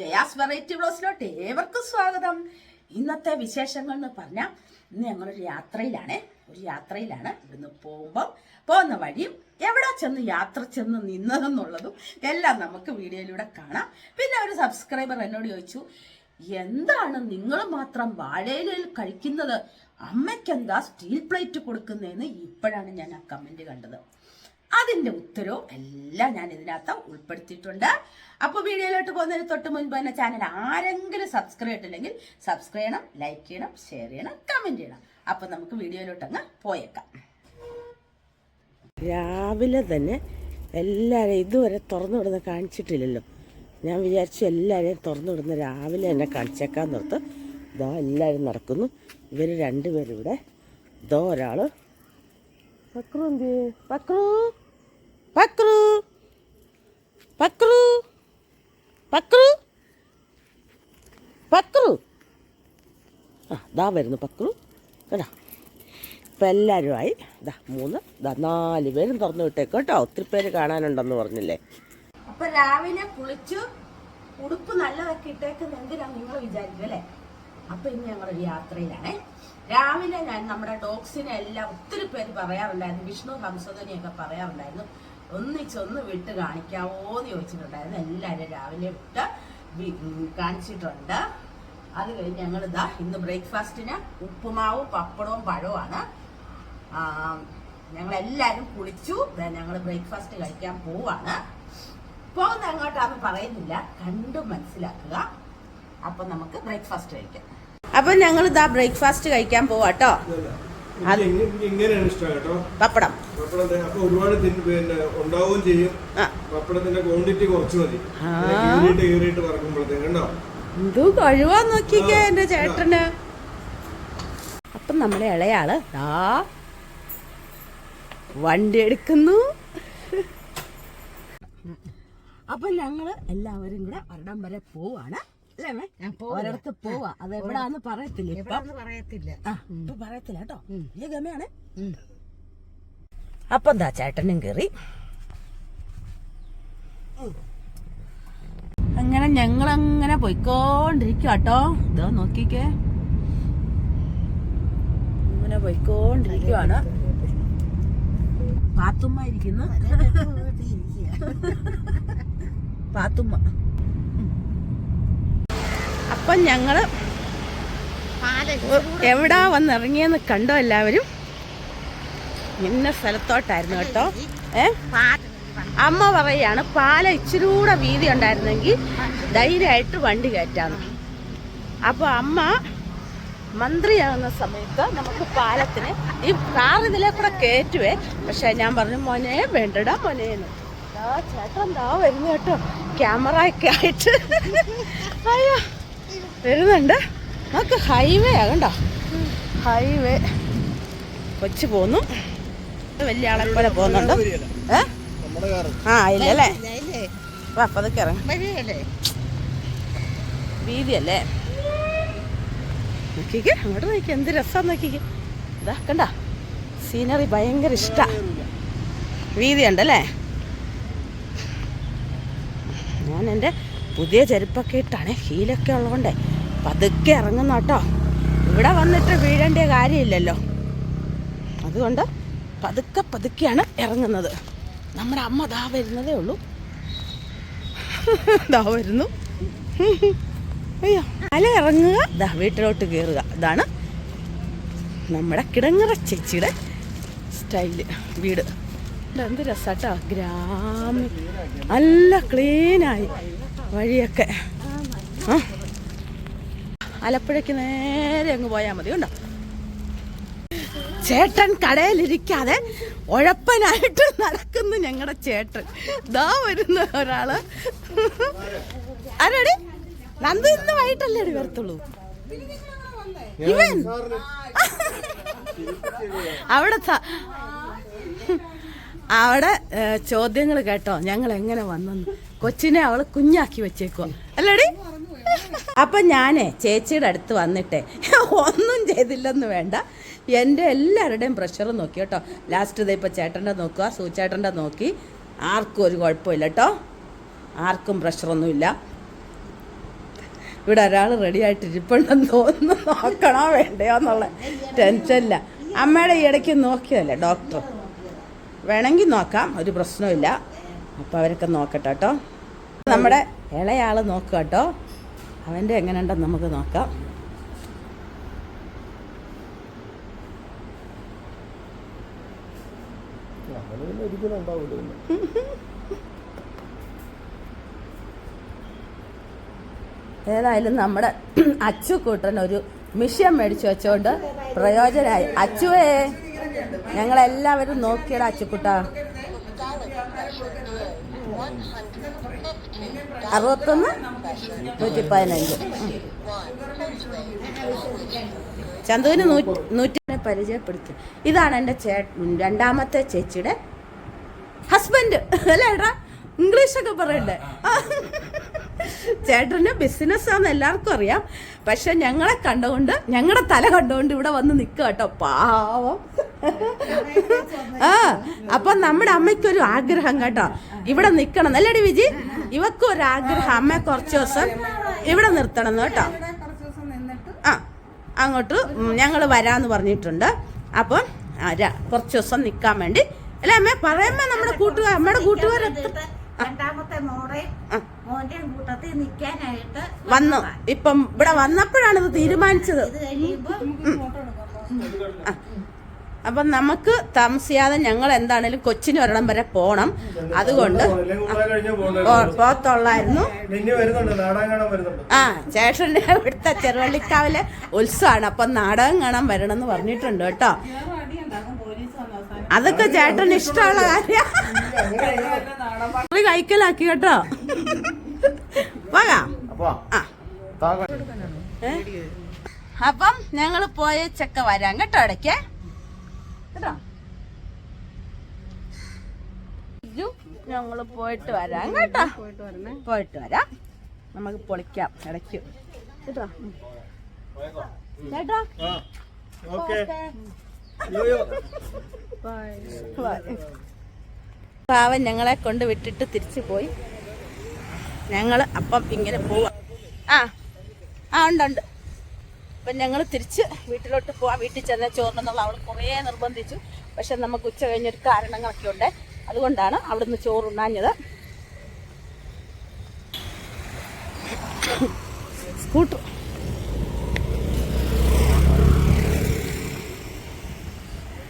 Jaya's variety ബ്ലോസിലോട്ട് ഏവർക്കും സ്വാഗതം. ഇന്നത്തെ വിശേഷങ്ങൾ എന്ന് പറഞ്ഞാൽ ഇന്ന് ഞങ്ങളൊരു യാത്രയിലാണ്. ഒരു യാത്രയിലാണ് ഇവിടുന്ന് പോകുമ്പോൾ പോകുന്ന വഴിയും എവിടെ ചെന്ന് യാത്ര ചെന്ന് നിന്നതെന്നുള്ളതും എല്ലാം നമുക്ക് വീഡിയോയിലൂടെ കാണാം. പിന്നെ ഒരു സബ്സ്ക്രൈബർ എന്നോട് ചോദിച്ചു എന്താണ് നിങ്ങൾ മാത്രം വാഴയിലയിൽ കഴിക്കുന്നത്? അമ്മയ്ക്ക് എന്താ സ്റ്റീൽ പ്ലേറ്റ് കൊടുക്കുന്നതെന്ന്? ഇപ്പോഴാണ് ഞാൻ ആ കമന്റ് കണ്ടത്. അതിന്റെ ഉത്തരവും എല്ലാം ഞാൻ ഇതിനകത്ത് ഉൾപ്പെടുത്തിയിട്ടുണ്ട്. അപ്പോൾ വീഡിയോയിലോട്ട് പോകുന്നതിന് തൊട്ട് മുൻപ് തന്നെ ചാനൽ ആരെങ്കിലും സബ്സ്ക്രൈബ് ചെയ്തിട്ടില്ലെങ്കിൽ സബ്സ്ക്രൈബ് ചെയ്യണം ലൈക്ക് ചെയ്യണം ഷെയർ ചെയ്യണം കമന്റ് ചെയ്യണം. അപ്പോൾ നമുക്ക് വീഡിയോയിലോട്ട് അങ്ങ് പോയേക്കാം. രാവിലെ തന്നെ എല്ലാവരെയും ഇതുവരെ തുറന്നു വിടുന്ന കാണിച്ചിട്ടില്ലല്ലോ. ഞാൻ വിചാരിച്ചു എല്ലാവരെയും തുറന്നു വിടുന്ന രാവിലെ എന്നെ കാണിച്ചേക്കാൻ നിർത്ത്. ഇതാ എല്ലാവരും നടക്കുന്നു. ഇവർ രണ്ടുപേരും ഇവിടെ ഇതോ ഒരാൾ പക്രു എന്ത്? പക്രു പക്രു. പക്രു. പക്രു. പക്രു. ആ ദാ വരുന്നു പക്രു. കേട്ടോ ഇപ്പം എല്ലാവരുമായി ദാ മൂന്ന് ദാ നാല് പേരും തുറന്നു വിട്ടേക്കും കേട്ടോ. ഒത്തിരി പേര് കാണാനുണ്ടെന്ന് പറഞ്ഞില്ലേ? അപ്പൊ രാവിലെ കുളിച്ചു ഉടുപ്പ് നല്ലതൊക്കെ ഇട്ടേക്കുന്ന എന്തിനാണ് നിങ്ങൾ വിചാരിക്കും അല്ലേ? അപ്പൊ ഇന്ന് ഞങ്ങളൊരു യാത്രയിലാണേ. രാവിലെ ഞാൻ നമ്മുടെ ഡോഗ്സിനെ എല്ലാം ഒത്തിരി പേര് പറയാറുണ്ടായിരുന്നു. വിഷ്ണു ഹംസധനിയൊക്കെ പറയാറുണ്ടായിരുന്നു. ഒന്നിച്ചൊന്ന് വിട്ട് കാണിക്കാവോ എന്ന് ചോദിച്ചിട്ടുണ്ടായിരുന്നു. എല്ലാവരും രാവിലെ വിട്ട് കാണിച്ചിട്ടുണ്ട്. അത് കഴിഞ്ഞ് ഞങ്ങൾ ഇതാ ഇന്ന് ബ്രേക്ക്ഫാസ്റ്റിന് ഉപ്പുമാവും പപ്പടവും പഴവുമാണ്. ഞങ്ങൾ എല്ലാവരും കുളിച്ചു. ഞങ്ങൾ ബ്രേക്ക്ഫാസ്റ്റ് കഴിക്കാൻ പോവാണ്. പോകുന്ന അങ്ങോട്ടാന്ന് പറയുന്നില്ല. കണ്ടു മനസ്സിലാക്കുക. അപ്പൊ നമുക്ക് ബ്രേക്ക്ഫാസ്റ്റ് കഴിക്കാം. അപ്പൊ ഞങ്ങൾ ഇതാ ബ്രേക്ക്ഫാസ്റ്റ് കഴിക്കാൻ പോവാട്ടോ. ഇങ്ങനെയാണ് ഇഷ്ടം കേട്ടോ? പപ്പടം. പപ്പടത്തെ അപ്പൊ ഒരുപാട് പിന്നെ ഉണ്ടാവുകയും ചെയ്യും. പപ്പടത്തിന്റെ ക്വാണ്ടിറ്റി കുറച്ച് മതി. ആ. കീറിയിട്ട് കീറിയിട്ട് വറക്കുമ്പോഴത്തേക്ക് കണ്ടോ? എന്തോ കഴിവാ നോക്കിക്കേ എന്റെ ചേട്ടന്. അപ്പം നമ്മുടെ ഇളയാൾ ദാ വണ്ടി എടുക്കുന്നു. അപ്പൊ ഞങ്ങൾ എല്ലാവരും കൂടെ ഒരിടം വരെ പോവാണ്. അമ്മേ? ഒരിടത്ത് പോവാ. അത് എവിടാന്ന് പറയത്തില്ല പറയത്തില്ല. ഇപ്പൊ പറയത്തില്ല കേട്ടോ. ഈ ഗമയാണ്. അപ്പൊ എന്താ ചേട്ടനും കേറി. അങ്ങനെ ഞങ്ങളങ്ങനെ പോയിക്കോണ്ടിരിക്കും കേട്ടോ ഇതോ നോക്കിക്കേ. ഇങ്ങനെ പോയിക്കോണ്ടിരിക്കുവാണ്. പാത്തുമ്മ ഇരിക്കുന്നു. പാത്തുമ്മ. അപ്പം ഞങ്ങൾ എവിടാ വന്നിറങ്ങിയെന്ന് കണ്ടോ എല്ലാവരും? ഇന്ന സ്ഥലത്തോട്ടായിരുന്നു കേട്ടോ. ഏ? അമ്മ പറയാണ് പാല ഇച്ചിരൂടെ വീതി ഉണ്ടായിരുന്നെങ്കിൽ ധൈര്യമായിട്ട് വണ്ടി കയറ്റാന്ന്. അപ്പോൾ അമ്മ മന്ത്രിയാകുന്ന സമയത്ത് നമുക്ക് പാലത്തിന് ഈ കാർ ഇതിലെ കൂടെ കയറ്റുവേ. പക്ഷെ ഞാൻ പറഞ്ഞു മോനെ വേണ്ടടാ മോനേന്ന് ചേട്ടൻ എന്താ വരുന്നു കേട്ടോ. ക്യാമറ ഒക്കെ ആയിട്ട്. അയ്യോ. വരുന്നുണ്ട്. നമുക്ക് ഹൈവേ ആ കണ്ടോ? ഹൈവേ കൊച്ചു പോന്നു. വലിയ ആളെ പോലെ പോകുന്നുണ്ട്. ഏ? ആ ഇല്ലല്ലേ വാ പതുക്കെ വീതി വീതിയല്ലേ നോക്കിക്ക് അങ്ങോട്ട് നോക്കി എന്ത് രസം നോക്കിക്ക്. ഇതാ കണ്ട? സീനറി ഭയങ്കര ഇഷ്ടാ. വീതി ഉണ്ടല്ലേ ഞാൻ എന്റെ പുതിയ ചെരുപ്പൊക്കെ ഇട്ടാണ് ഹീലൊക്കെ ഉള്ളതുകൊണ്ട് പതുക്കെ ഇറങ്ങുന്ന കേട്ടോ. ഇവിടെ വന്നിട്ട് വീഴേണ്ട കാര്യമില്ലല്ലോ. അതുകൊണ്ട് പതുക്കെ പതുക്കെയാണ് ഇറങ്ങുന്നത്. നമ്മുടെ അമ്മ ദാ വരുന്നതേ ഉള്ളൂ. ദാ വരുന്നു. അയ്യോ. അല ഇറങ്ങുക. ദാ വീട്ടിലോട്ട് കയറുക ഇതാണ് നമ്മുടെ കിടങ്ങറ ചേച്ചിയുടെ സ്റ്റൈൽ വീട്. എന്ത് രസാട്ടോ ഗ്രാമ. നല്ല ക്ലീനായി. വഴിയൊക്കെ. ആ. ആലപ്പുഴയ്ക്ക് നേരെ അങ്ങ് പോയാൽ മതി ഉണ്ടോ ചേട്ടൻ കടയിലിരിക്കാതെ ഉഴപ്പനായിട്ട് നടക്കുന്നു ഞങ്ങളുടെ ചേട്ടൻ. ദാ വരുന്ന ഒരാൾ. ആരാടി? നന്ദു ഇന്ന് വൈകിട്ടല്ലേ അടി വരത്തുള്ളൂ? ഇവൻ. അവിടെ അവിടെ ചോദ്യങ്ങൾ കേട്ടോ. ഞങ്ങൾ എങ്ങനെ വന്നെന്ന്. കൊച്ചിനെ അവൾ കുഞ്ഞാക്കി വെച്ചേക്കോ അല്ലടി? അപ്പൊ ഞാനേ ചേച്ചിയുടെ അടുത്ത് വന്നിട്ടേ ഒന്നും ചെയ്തില്ലെന്ന് വേണ്ട. എന്റെ എല്ലാവരുടെയും പ്രഷർ നോക്കി കേട്ടോ. ലാസ്റ്റ് ഇപ്പൊ ഇപ്പോൾ ചേട്ടന്റെ നോക്കുക. സൂചേട്ടന്റെ നോക്കി. ആർക്കും ഒരു കുഴപ്പമില്ല കേട്ടോ. ആർക്കും പ്രഷറൊന്നുമില്ല ഇവിടെ ഒരാൾ റെഡി ആയിട്ട് ഇരിപ്പുണ്ടെന്ന് തോന്നുന്നു. നോക്കണോ വേണ്ടയോ എന്നുള്ള ടെൻഷനില്ല അമ്മയുടെ ഈ ഇടയ്ക്ക് നോക്കിയതല്ലേ ഡോക്ടർ വേണമെങ്കിൽ നോക്കാം ഒരു പ്രശ്നമില്ല അപ്പോൾ അവരൊക്കെ നോക്കട്ടെ കേട്ടോ. നമ്മുടെ ഇളയാൾ നോക്കുക കേട്ടോ. അവന്റെ എങ്ങനെയുണ്ടെന്ന് നമുക്ക് നോക്കാം. ഏതായാലും നമ്മുടെ അച്ചുകൂട്ടൻ ഒരു മിഷ്യൻ മേടിച്ചു വെച്ചോണ്ട് പ്രയോജനമായി. അച്ചുവേ. ഞങ്ങളെല്ലാവരും നോക്കിയടാ അച്ചുക്കുട്ട. അറുപത്തൊന്ന് നൂറ്റി പതിനഞ്ച് ചന്തുവിന് നൂറ്റി നൂറ്റിനെ പരിചയപ്പെടുത്തി. ഇതാണ് എന്റെ ചേ രണ്ടാമത്തെ ചേച്ചിയുടെ ഹസ്ബൻഡ്. അല്ലേ ഏട്ടാ ഇംഗ്ലീഷൊക്കെ പറയണ്ടേ? ചേട്ടന് ബിസിനസ് ആണെന്ന് എല്ലാവർക്കും അറിയാം. പക്ഷെ ഞങ്ങളെ കണ്ടുകൊണ്ട് ഞങ്ങളുടെ തല കണ്ടുകൊണ്ട് ഇവിടെ വന്ന് നിൽക്കുക കേട്ടോ. പാവം. ആ അപ്പൊ നമ്മുടെ അമ്മയ്ക്കൊരു ആഗ്രഹം കേട്ടോ. ഇവിടെ നിൽക്കണം അല്ലേ വിജി ഇവക്കും ഒരു ആഗ്രഹം അമ്മ കുറച്ച് ദിവസം ഇവിടെ നിർത്തണം കേട്ടോ. ആ അങ്ങോട്ട് ഞങ്ങൾ വരാന്ന് പറഞ്ഞിട്ടുണ്ട്. അപ്പം കുറച്ച് ദിവസം നിൽക്കാൻ വേണ്ടി. അല്ല അമ്മ? പറയുമ്പോ നമ്മുടെ കൂട്ടുകാർ അമ്മയുടെ കൂട്ടുകാർ രണ്ടാമത്തെ കൂട്ടത്തിൽ നിൽക്കാനായിട്ട് വന്നു. ഇപ്പം ഇവിടെ വന്നപ്പോഴാണ് ഇത് തീരുമാനിച്ചത്. ഇത് കഴിയുമ്പോ ആ. അപ്പം നമുക്ക് താമസിയാതെ ഞങ്ങൾ എന്താണേലും കൊച്ചിന് ഒരിടം വരെ പോണം. അതുകൊണ്ട് പോകത്തുള്ളായിരുന്നു ആ ചേട്ടന്റെ ഇവിടുത്തെ ചെറുവള്ളിക്കാവിലെ ഉത്സവമാണ്. അപ്പം നാടകം കാണാൻ വരണം എന്ന് പറഞ്ഞിട്ടുണ്ട് കേട്ടോ. അതൊക്കെ ചേട്ടന് ഇഷ്ടമുള്ള കാര്യം. കൈക്കലാക്കി കേട്ടോ. പോകാം. ആ? അപ്പം ഞങ്ങൾ പോയ ചക്ക വരാം കേട്ടോ ഇടയ്ക്ക്. കേട്ടോ? ഞങ്ങൾ പോയിട്ട് വരാം കേട്ടോ. പോയിട്ട് വരാം. നമുക്ക് പൊളിക്കാം ഇടയ്ക്ക്. കേട്ടോ. ചേട്ടാ പാവൻ ഞങ്ങളെ കൊണ്ട് വിട്ടിട്ട് തിരിച്ചു പോയി. ഞങ്ങൾ അപ്പം ഇങ്ങനെ പോവാ. ആ. ആ ഉണ്ട് ഉണ്ട്. അപ്പം ഞങ്ങൾ തിരിച്ച് വീട്ടിലോട്ട് പോവാം. വീട്ടിൽ ചെന്ന ചോറിനെന്നുള്ള അവൾ കുറേ നിർബന്ധിച്ചു. പക്ഷെ നമുക്ക് ഉച്ച കഴിഞ്ഞൊരു കാരണങ്ങളൊക്കെ ഉണ്ട്. അതുകൊണ്ടാണ് അവിടുന്ന് ചോറുണ്ണാഞ്ഞത് സ്കൂട്ടർ.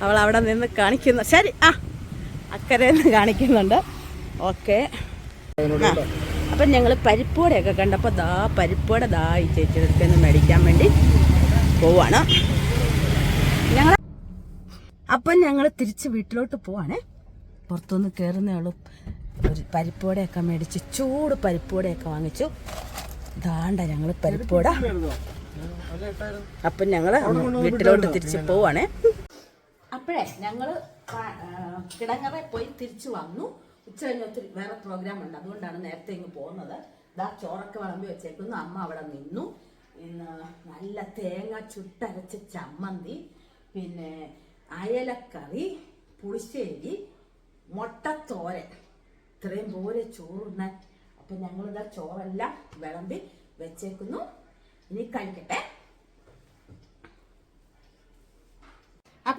അവൾ അവിടെ നിന്ന് കാണിക്കുന്നു. ശരി ആ അക്കരെ നിന്ന് കാണിക്കുന്നുണ്ട്. ഓക്കെ. അപ്പം ഞങ്ങൾ പരിപ്പോടെയൊക്കെ കണ്ടപ്പോൾ ദാ പരിപ്പോടെ ദാ ഈ ചേച്ചി അടുത്ത് മേടിക്കാൻ വേണ്ടി പോവാണ്. ഞങ്ങൾ അപ്പം ഞങ്ങൾ തിരിച്ച് വീട്ടിലോട്ട് പോവാണേ. പുറത്തുനിന്ന് കയറുന്നേ ഉള്ളൂ ഒരു പരിപ്പോടെയൊക്കെ മേടിച്ച് ചൂട് പരിപ്പോടെയൊക്കെ വാങ്ങിച്ചു. ദാണ്ട ഞങ്ങൾ പരിപ്പോട അപ്പം ഞങ്ങൾ വീട്ടിലോട്ട് തിരിച്ച് പോവാണേ. അപ്പോഴേ ഞങ്ങൾ കിടങ്ങറെ പോയി തിരിച്ചു വന്നു. ഉച്ച കഴിഞ്ഞ് വേറെ പ്രോഗ്രാം ഉണ്ട്. അതുകൊണ്ടാണ് നേരത്തെ ഇങ്ങ് പോകുന്നത്. ദാ ചോറൊക്കെ വിളമ്പി വെച്ചേക്കുന്നു. അമ്മ അവിടെ നിന്നു. ഇന്ന് നല്ല തേങ്ങ ചുട്ടരച്ച ചമ്മന്തി പിന്നെ അയലക്കറി പുളിശ്ശേരി മുട്ടത്തോരൻ. ഇത്രയും പോലെ ചോറുണ്ണാൻ. അപ്പം ഞങ്ങളിതാ ചോറെല്ലാം വിളമ്പി വെച്ചേക്കുന്നു. ഇനി കഴിക്കട്ടെ.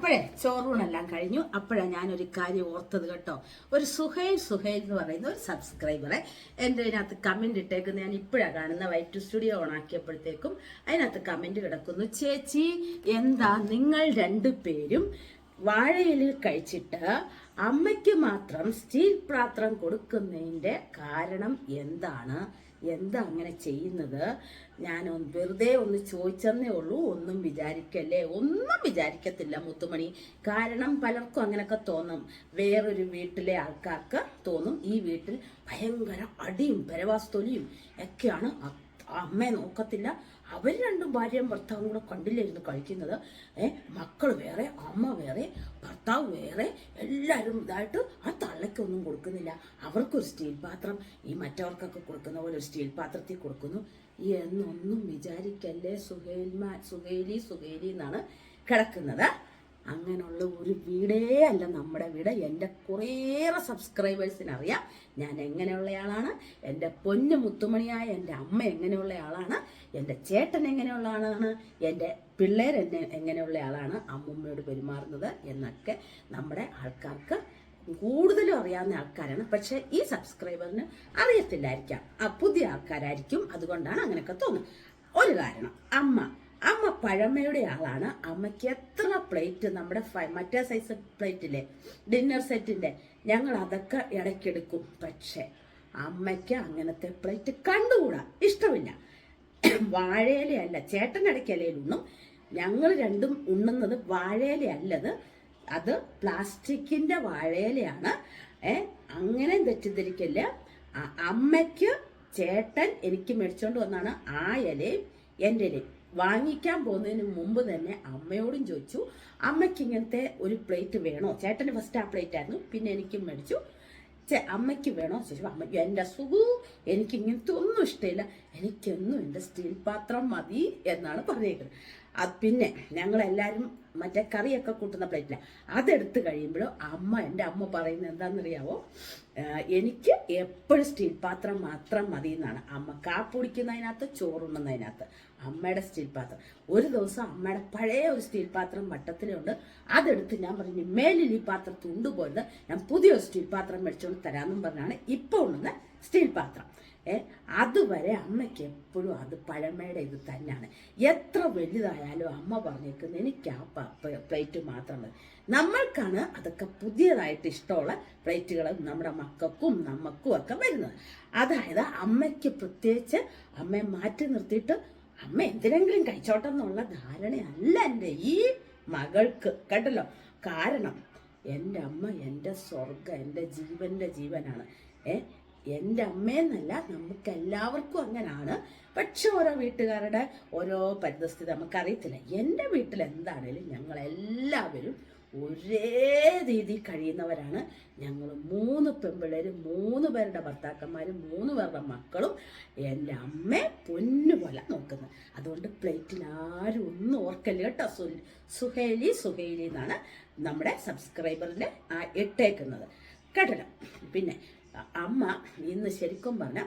അപ്പോഴേ ചോറൂണെല്ലാം കഴിഞ്ഞു. അപ്പോഴാണ് ഞാനൊരു കാര്യം ഓർത്തത് കേട്ടോ. ഒരു സുഹൈൽ സുഹൈൽ എന്ന് പറയുന്ന ഒരു സബ്സ്ക്രൈബറെ എന്റെ അതിനകത്ത് കമന്റ് ഇട്ടേക്കുന്നത് ഞാൻ ഇപ്പോഴാണ് കാണുന്ന വൈറ്റ് സ്റ്റുഡിയോ ഓൺ ആക്കിയപ്പോഴത്തേക്കും അതിനകത്ത് കമന്റ് കിടക്കുന്നു. ചേച്ചി എന്താ നിങ്ങൾ രണ്ടു പേരും വാഴയിലിൽ കഴിച്ചിട്ട് അമ്മയ്ക്ക് മാത്രം സ്റ്റീൽ പാത്രം കൊടുക്കുന്നതിന്റെ കാരണം എന്താണ്? എന്താ അങ്ങനെ ചെയ്യുന്നത്? ഞാൻ വെറുതെ ഒന്ന് ചോദിച്ചെന്നേ ഉള്ളൂ. ഒന്നും വിചാരിക്കല്ലേ? ഒന്നും വിചാരിക്കത്തില്ല മുത്തുമണി. കാരണം പലർക്കും അങ്ങനെയൊക്കെ തോന്നും. വേറൊരു വീട്ടിലെ ആൾക്കാർക്ക് തോന്നും. ഈ വീട്ടിൽ ഭയങ്കര അടിയും പരവാസ്തൊലിയും ഒക്കെയാണ്. അമ്മയെ നോക്കത്തില്ല. അവർ രണ്ടും ഭാര്യയും ഭർത്താവും കൂടെ കണ്ടില്ലായിരുന്നു കഴിക്കുന്നത്? ഏഹ് മക്കൾ വേറെ അമ്മ വേറെ. ഭർത്താവ് വേറെ എല്ലാവരും ഇതായിട്ട് ആ തള്ളയ്ക്കൊന്നും കൊടുക്കുന്നില്ല. അവർക്കൊരു സ്റ്റീൽ പാത്രം ഈ മറ്റവർക്കൊക്കെ കൊടുക്കുന്ന പോലെ ഒരു സ്റ്റീൽ പാത്രത്തിൽ കൊടുക്കുന്നു. എന്നൊന്നും വിചാരിക്കല്ലേ സുഹേൽമാ സുഹേലി സുഹേലി എന്നാണ് കിടക്കുന്നത്. അങ്ങനെയുള്ള ഒരു വീടേ അല്ല നമ്മുടെ വീട്. എന്റെ കുറേയേറെ സബ്സ്ക്രൈബേഴ്സിനറിയാം ഞാൻ എങ്ങനെയുള്ള ആളാണ് എന്റെ പൊന്നു മുത്തുമണിയായ എന്റെ അമ്മ എങ്ങനെയുള്ള ആളാണ് എന്റെ ചേട്ടൻ എങ്ങനെയുള്ള ആളാണ് എന്റെ പിള്ളേർ എന്നെ എങ്ങനെയുള്ള ആളാണ് അമ്മൂമ്മയോട് പെരുമാറുന്നത് എന്നൊക്കെ നമ്മുടെ ആൾക്കാർക്ക് കൂടുതലും അറിയാവുന്ന ആൾക്കാരാണ്. പക്ഷെ ഈ സബ്സ്ക്രൈബറിന് അറിയത്തില്ലായിരിക്കാം. ആ പുതിയ ആൾക്കാരായിരിക്കും. അതുകൊണ്ടാണ് അങ്ങനെയൊക്കെ തോന്നുന്നത്. ഒരു കാരണം അമ്മ അമ്മ പഴമയുടെ ആളാണ്. അമ്മയ്ക്ക് എത്ര പ്ലേറ്റ് നമ്മുടെ മറ്റേ സൈസ് പ്ലേറ്റില്ലേ ഡിന്നർ സെറ്റിന്റെ ഞങ്ങൾ അതൊക്കെ ഇടയ്ക്കെടുക്കും. പക്ഷേ അമ്മയ്ക്ക് അങ്ങനത്തെ പ്ലേറ്റ് കണ്ടുകൂടാ? ഇഷ്ടമില്ല. വാഴയിലയല്ല ചേട്ടൻ ഇടയ്ക്കലയിൽ ഉണ്ണും ഞങ്ങൾ രണ്ടും ഉണ്ണുന്നത് വാഴയിലയല്ലത്. അത് പ്ലാസ്റ്റിക്കിന്റെ വാഴയിലയാണ്. ഏ അങ്ങനെ തെറ്റിദ്ധരിക്കല്ല. അമ്മയ്ക്ക് ചേട്ടൻ എനിക്ക് മേടിച്ചോണ്ട് വന്നാണ് ആ ഇലയും എന്റെ ഇലയും. വാങ്ങിക്കാൻ പോകുന്നതിന് മുമ്പ് തന്നെ അമ്മയോടും ചോദിച്ചു അമ്മയ്ക്ക് ഇങ്ങനത്തെ ഒരു പ്ലേറ്റ് വേണോ? ചേട്ടന് ഫസ്റ്റ് ആ പ്ലേറ്റ് ആയിരുന്നു പിന്നെ എനിക്കും മേടിച്ചു. ചേ അമ്മയ്ക്ക് വേണോ? ചോദിച്ചു. അമ്മ എന്റെ സുഖു എനിക്ക് ഇങ്ങനത്തെ ഒന്നും ഇഷ്ടമില്ല. എനിക്കൊന്നും എന്റെ സ്റ്റീൽ പാത്രം മതി എന്നാണ് പറഞ്ഞേക്കുന്നത്. പിന്നെ ഞങ്ങളെല്ലാവരും മറ്റേ കറിയൊക്കെ കൂട്ടുന്ന പ്ലേറ്റില്ല അതെടുത്ത് കഴിയുമ്പോഴും അമ്മ എന്റെ അമ്മ പറയുന്നത് എന്താണെന്നറിയാവോ? എനിക്ക് എപ്പോഴും സ്റ്റീൽ പാത്രം മാത്രം മതി എന്നാണ് അമ്മ കാപ്പുടിക്കുന്നതിനകത്ത് ചോറുണ്ണുന്നതിനകത്ത്. അമ്മയുടെ സ്റ്റീൽ പാത്രം. ഒരു ദിവസം അമ്മയുടെ പഴയ ഒരു സ്റ്റീൽ പാത്രം വട്ടത്തിലുണ്ട്. അതെടുത്ത് ഞാൻ പറഞ്ഞു മേലിൽ ഈ പാത്രം തുണ്ടുപോയത് ഞാൻ പുതിയൊരു സ്റ്റീൽ പാത്രം മേടിച്ചുകൊണ്ട് തരാമെന്നും പറഞ്ഞാണ് ഇപ്പോൾ ഉള്ളത് സ്റ്റീൽ പാത്രം. അതുവരെ അമ്മയ്ക്ക് എപ്പോഴും അത് പഴമയുടെ ഇത് തന്നെയാണ്. എത്ര വലുതായാലും അമ്മ പറഞ്ഞേക്കുന്നത് എനിക്ക് ആ പ്ലേറ്റ് മാത്രം മതി. നമ്മൾക്കാണ് അതൊക്കെ പുതിയതായിട്ട് ഇഷ്ടമുള്ള പ്ലേറ്റുകൾ നമ്മുടെ മക്കൾക്കും നമുക്കും ഒക്കെ വരുന്നത്. അതായത് അമ്മയ്ക്ക് പ്രത്യേകിച്ച് അമ്മയെ മാറ്റി നിർത്തിയിട്ട് അമ്മ എന്തിനെങ്കിലും കഴിച്ചോട്ടെ എന്നുള്ള ധാരണയല്ല എന്റെ ഈ മകൾക്ക്. കേട്ടല്ലോ? കാരണം എന്റെ അമ്മ എന്റെ സ്വർഗം എന്റെ ജീവന്റെ ജീവനാണ്. ഏ? എന്റെ അമ്മയെന്നല്ല നമുക്ക് എല്ലാവർക്കും അങ്ങനാണ്. പക്ഷെ ഓരോ വീട്ടുകാരുടെ ഓരോ പരിതസ്ഥിതി നമുക്കറിയത്തില്ല. എന്റെ വീട്ടിൽ എന്താണേലും ഞങ്ങൾ എല്ലാവരും ഒരേ രീതി കഴിയുന്നവരാണ്. ഞങ്ങൾ മൂന്ന് പെമ്പിള്ളേരും മൂന്ന് പേരുടെ ഭർത്താക്കന്മാരും മൂന്ന് പേരുടെ മക്കളും എന്റെ അമ്മ പൊന്നുപോലെ നോക്കുന്നത് അതുകൊണ്ട് പ്ലേറ്റിൽ ആരും ഒന്നും ഓർക്കല്ല കേട്ടോ. സുഹേലി സുഹേലി എന്നാണ് നമ്മുടെ സബ്സ്ക്രൈബറിന്റെ ഇട്ടേക്കുന്നത്. കേട്ടോ പിന്നെ അമ്മ ഇന്ന് ശരിക്കും പറഞ്ഞ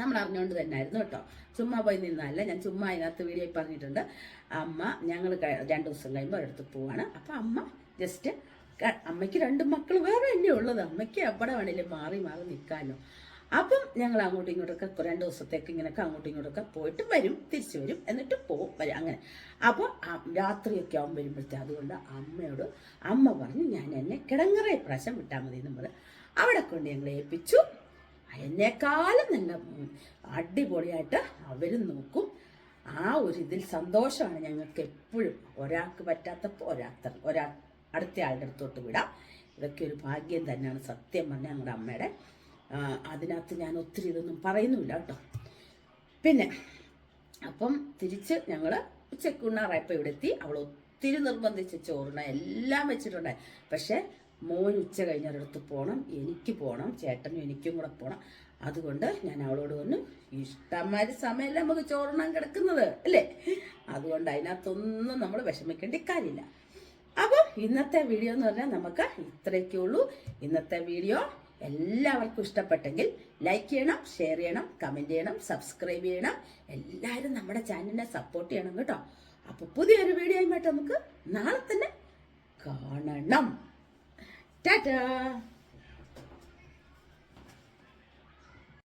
നമ്മൾ അറിഞ്ഞുകൊണ്ട് തന്നെ ആയിരുന്നു കേട്ടോ. ചുമ്മാ പോയി നിന്നല്ല ഞാൻ ചുമ്മാ അതിനകത്ത് വീഡിയോയിൽ പറഞ്ഞിട്ടുണ്ട്. അമ്മ ഞങ്ങൾ രണ്ട് ദിവസം കഴിയുമ്പോൾ ഒരിടത്ത് പോവാണ്. അപ്പം അമ്മ ജസ്റ്റ് അമ്മയ്ക്ക് രണ്ട് മക്കൾ വേറെ തന്നെ ഉള്ളത്? അമ്മയ്ക്ക് എവിടെ വേണേലും മാറി മാറി നിൽക്കാനോ അപ്പം ഞങ്ങൾ അങ്ങോട്ടും ഇങ്ങോട്ടൊക്കെ രണ്ട് ദിവസത്തേക്ക് ഇങ്ങനെയൊക്കെ അങ്ങോട്ടും ഇങ്ങോട്ടൊക്കെ പോയിട്ട് വരും തിരിച്ചു വരും എന്നിട്ട് പോവും വരും അങ്ങനെ. അപ്പോൾ രാത്രിയൊക്കെ വരുമ്പോഴത്തെ അതുകൊണ്ട് അമ്മയോട് അമ്മ പറഞ്ഞു ഞാൻ എന്നെ കിടങ്ങറ പ്രാവശ്യം വിട്ടാൽ മതി എന്ന് പറഞ്ഞ്. അവിടെ കൊണ്ട് ഞങ്ങൾ ഏൽപ്പിച്ചു. എന്നെക്കാളും നല്ല അടിപൊളിയായിട്ട് അവരും നോക്കും. ആ ഒരു ഇതിൽ സന്തോഷമാണ് ഞങ്ങൾക്ക് എപ്പോഴും. ഒരാൾക്ക് പറ്റാത്തപ്പോൾ ഒരാൾ ഒരാ അടുത്ത ആളുടെ അടുത്തോട്ട് വിടാം. ഇതൊക്കെ ഒരു ഭാഗ്യം തന്നെയാണ് സത്യം പറഞ്ഞാൽ ഞങ്ങളുടെ അമ്മയുടെ. അതിനകത്ത് ഞാൻ ഒത്തിരി ഇതൊന്നും പറയുന്നുമില്ല കേട്ടോ. പിന്നെ അപ്പം തിരിച്ച് ഞങ്ങൾ ഉച്ചക്കുണ്ണാറായപ്പോൾ ഇവിടെ എത്തി അവൾ ഒത്തിരി നിർബന്ധിച്ച് ചോറുണ്ണ എല്ലാം വെച്ചിട്ടുണ്ടായി. പക്ഷേ മോൻ ഉച്ച കഴിഞ്ഞൊരിടത്ത് പോകണം എനിക്ക് പോകണം ചേട്ടനും എനിക്കും കൂടെ പോകണം അതുകൊണ്ട് ഞാൻ അവളോട് വന്നു ഇഷ്ടംമാതിരി സമയമല്ല നമുക്ക് ചോറണം കിടക്കുന്നത് അല്ലേ? അതുകൊണ്ട് അതിനകത്തൊന്നും നമ്മൾ വിഷമിക്കേണ്ട കാര്യമില്ല. അപ്പം ഇന്നത്തെ വീഡിയോ എന്ന് പറഞ്ഞാൽ നമുക്ക് ഇത്രയൊക്കെ ഉള്ളൂ. ഇന്നത്തെ വീഡിയോ എല്ലാവർക്കും ഇഷ്ടപ്പെട്ടെങ്കിൽ ലൈക്ക് ചെയ്യണം ഷെയർ ചെയ്യണം കമന്റ് ചെയ്യണം സബ്സ്ക്രൈബ് ചെയ്യണം. എല്ലാവരും നമ്മുടെ ചാനലിനെ സപ്പോർട്ട് ചെയ്യണം കേട്ടോ. അപ്പോൾ പുതിയൊരു വീഡിയോ ആയിട്ട് നമുക്ക് നാളെ തന്നെ കാണണം. Da da.